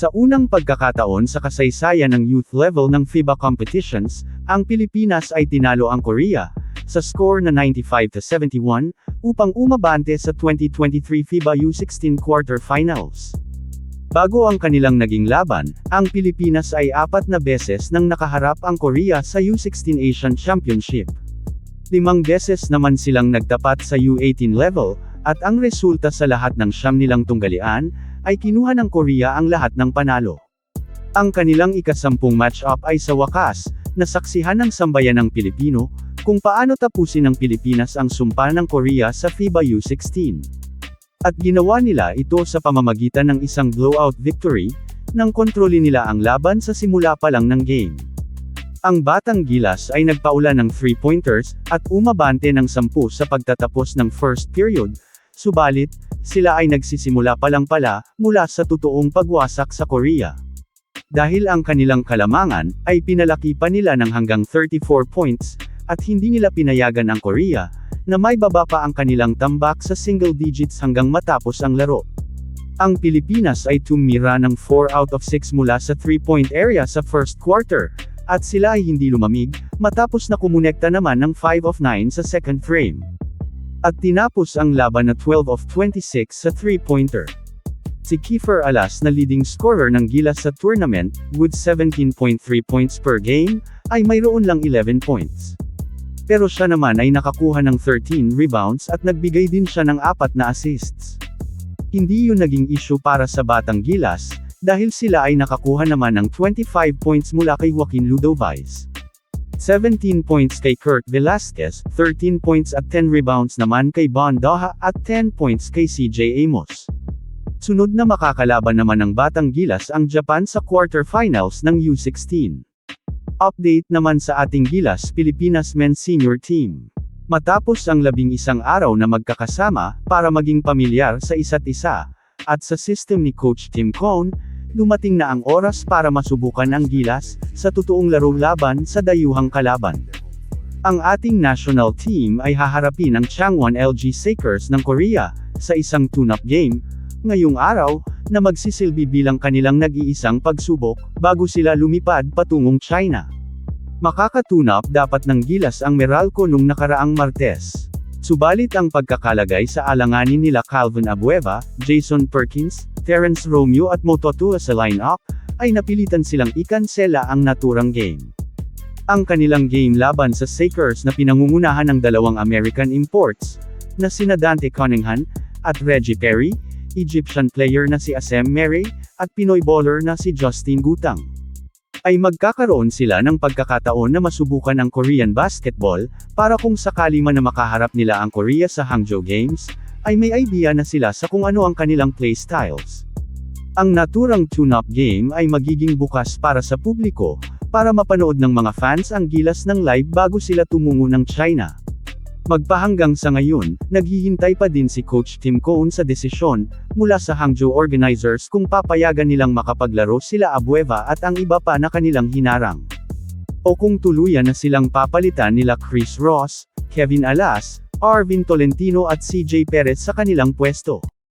Sa unang pagkakataon sa kasaysayan ng youth level ng FIBA competitions, ang Pilipinas ay tinalo ang Korea, sa score na 95-71, upang umabante sa 2023 FIBA U16 quarterfinals. Bago ang kanilang naging laban, ang Pilipinas ay apat na beses nang nakaharap ang Korea sa U16 Asian Championship. Limang beses naman silang nagtapat sa U18 level, at ang resulta sa lahat ng siyam nilang tunggalian, ay kinuha ng Korea ang lahat ng panalo. Ang kanilang ikasampung match-up ay sa wakas, nasaksihan ng sambayan ng Pilipino, kung paano tapusin ng Pilipinas ang sumpa ng Korea sa FIBA U16. At ginawa nila ito sa pamamagitan ng isang blowout victory, nang kontrolin nila ang laban sa simula pa lang ng game. Ang Batang Gilas ay nagpaula ng 3-pointers, at umabante ng 10 sa pagtatapos ng first period, subalit, sila ay nagsisimula pa lang pala, mula sa totoong pagwasak sa Korea. Dahil ang kanilang kalamangan, ay pinalaki pa nila ng hanggang 34 points, at hindi nila pinayagan ang Korea, na may baba pa ang kanilang tambak sa single digits hanggang matapos ang laro. Ang Pilipinas ay tumira ng 4 out of 6 mula sa 3-point area sa first quarter, at sila ay hindi lumamig, matapos na kumonekta naman ng 5 of 9 sa second frame. At tinapos ang laban na 12 of 26 sa 3-pointer. Si Kiefer Alas na leading scorer ng Gilas sa tournament, with 17.3 points per game, ay mayroon lang 11 points. Pero siya naman ay nakakuha ng 13 rebounds at nagbigay din siya ng apat na assists. Hindi yun naging issue para sa Batang Gilas, dahil sila ay nakakuha naman ng 25 points mula kay Joaquin Ludovice. 17 points kay Kurt Velasquez, 13 points at 10 rebounds naman kay Bon Daha at 10 points kay CJ Amos. Sunod na makakalaban naman ng Batang Gilas ang Japan sa quarterfinals ng U16. Update naman sa ating Gilas Pilipinas Men's Senior Team. Matapos ang labing isang araw na magkakasama, para maging pamilyar sa isa't isa, at sa system ni Coach Tim Cone, lumating na ang oras para masubukan ang Gilas, sa totoong laro laban sa dayuhang kalaban. Ang ating national team ay haharapin ang Changwon LG Sakers ng Korea, sa isang tune-up game, ngayong araw, na magsisilbi bilang kanilang nag-iisang pagsubok, bago sila lumipad patungong China. Makakatunap dapat ng gilas ang Meralco nung nakaraang Martes. Subalit ang pagkakalagay sa alanganin nila Calvin Abueva, Jason Perkins, Terence Romeo at Mototua sa line-up, ay napilitan silang ikansela ang naturang game. Ang kanilang game laban sa Sakers na pinangungunahan ng dalawang American imports, na sina Dante Cunningham, at Reggie Perry, Egyptian player na si Asem Mary, at Pinoy bowler na si Justin Gutang. Ay magkakaroon sila ng pagkakataon na masubukan ang Korean basketball, para kung sakali man na makaharap nila ang Korea sa Hangzhou Games, ay may idea na sila sa kung ano ang kanilang play styles. Ang naturang tune-up game ay magiging bukas para sa publiko, para mapanood ng mga fans ang gilas ng live bago sila tumungo ng China. Magpahanggang sa ngayon, naghihintay pa din si Coach Tim Cone sa desisyon, mula sa Hangzhou organizers kung papayagan nilang makapaglaro sila Abueva at ang iba pa na kanilang hinarang. O kung tuluyan na silang papalitan nila Chris Ross, Kevin Alas, Arvin Tolentino at CJ Perez sa kanilang pwesto.